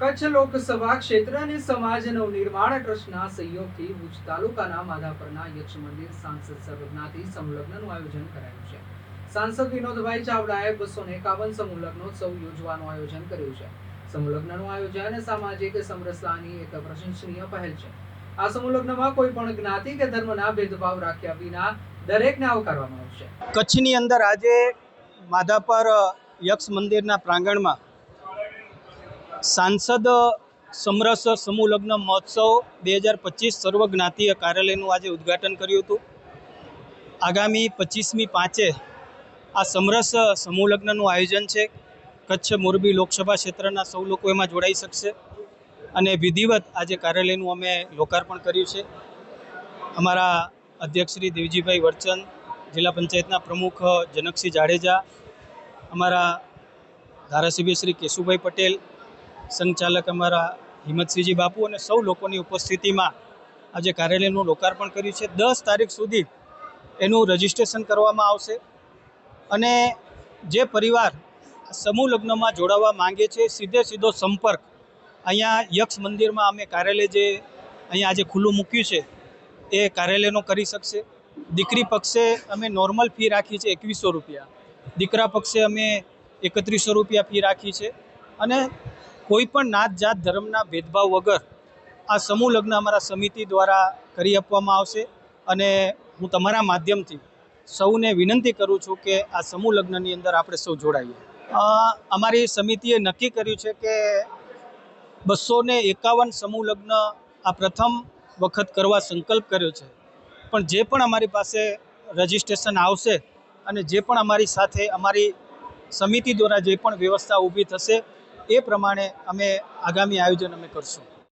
કચ્છ લોકસભા ક્ષેત્ર અને સમાજ નવનિર્માણ ટ્રસ્ટના સહયોગથી ભુજ તાલુકાના માધાપરના યક્ષ મંદિર સાંસદ સર્વજ્ઞાથી સમૂહલગ્નનું આયોજન કરાયું છે. સાંસદ વિનોદભાઈ ચાવડાએ બસો ને એકાવન સમૂહલગ્નોત્સવ યોજવાનું આયોજન કર્યું છે. સમૂહલગ્નનું આયોજન સામાજિક સમરસતાની એક પ્રશંસનીય પહેલ છે. આ સમૂહલગ્નમાં કોઈ પણ જ્ઞાતિ કે ધર્મના ભેદભાવ રાખ્યા વિના દરેકને આવકારવામાં આવશે. કચ્છની અંદર આજે માધાપર યક્ષ મંદિરના પ્રાંગણમાં સાંસદ સમરસ સમૂહ લગ્ન મહોત્સવ બે હજાર પચીસ સર્વજ્ઞાતીય કાર્યાલયનું આજે ઉદ્ઘાટન કર્યું હતું. આગામી પચીસમી પાંચે આ સમરસ સમૂહ લગ્નનું આયોજન છે. કચ્છ મોરબી લોકસભા ક્ષેત્રના સૌ લોકો એમાં જોડાઈ શકશે અને વિધિવત આજે કાર્યાલયનું અમે લોકાર્પણ કર્યું છે. અમારા અધ્યક્ષ શ્રી દેવજીભાઈ વરચંદ જિલ્લા પંચાયતના પ્રમુખ જનકસિંહ જાડેજા, અમારા ધારાસભ્ય શ્રી કેશુભાઈ પટેલ સંચાલક અમારા હિંમતસિંહજી બાપુ અને સૌ લોકોની ઉપસ્થિતિમાં આજે કાર્યાલયનું લોકાર્પણ કર્યું છે. દસ તારીખ સુધી એનું રજિસ્ટ્રેશન કરવામાં આવશે અને જે પરિવાર સમૂહ લગ્નમાં જોડાવા માંગે છે, સીધે સીધો સંપર્ક. અહીંયા યક્ષ મંદિરમાં અમે કાર્યાલય જે અહીંયા આજે ખુલ્લું મૂક્યું છે, એ કાર્યાલયનો કરી શકશે. દીકરી પક્ષે અમે નોર્મલ ફી રાખી છે એકવીસો રૂપિયા. દીકરા પક્ષે અમે એકત્રીસો રૂપિયા ફી રાખી છે. અને કોઈ પણ નાત જાત ધર્મના ભેદભાવ વગર આ સમૂહ લગ્ન અમારા સમિતિ દ્વારા કરી આપવામાં આવશે અને હું તમારા માધ્યમથી સૌને વિનંતી કરું છું કે આ સમૂહ લગ્નની અંદર આપણે સૌ જોડાઈએ. અમારી સમિતિએ નક્કી કર્યું છે કે બસો ને એકાવન સમૂહ લગ્ન આ પ્રથમ વખત કરવા સંકલ્પ કર્યો છે. પણ જે પણ અમારી પાસે રજિસ્ટ્રેશન આવશે અને જે પણ અમારી સાથે અમારી સમિતિ દ્વારા જે પણ વ્યવસ્થા ઊભી થશે એ પ્રમાણે અમે આગામી આયોજન અમે કરશું.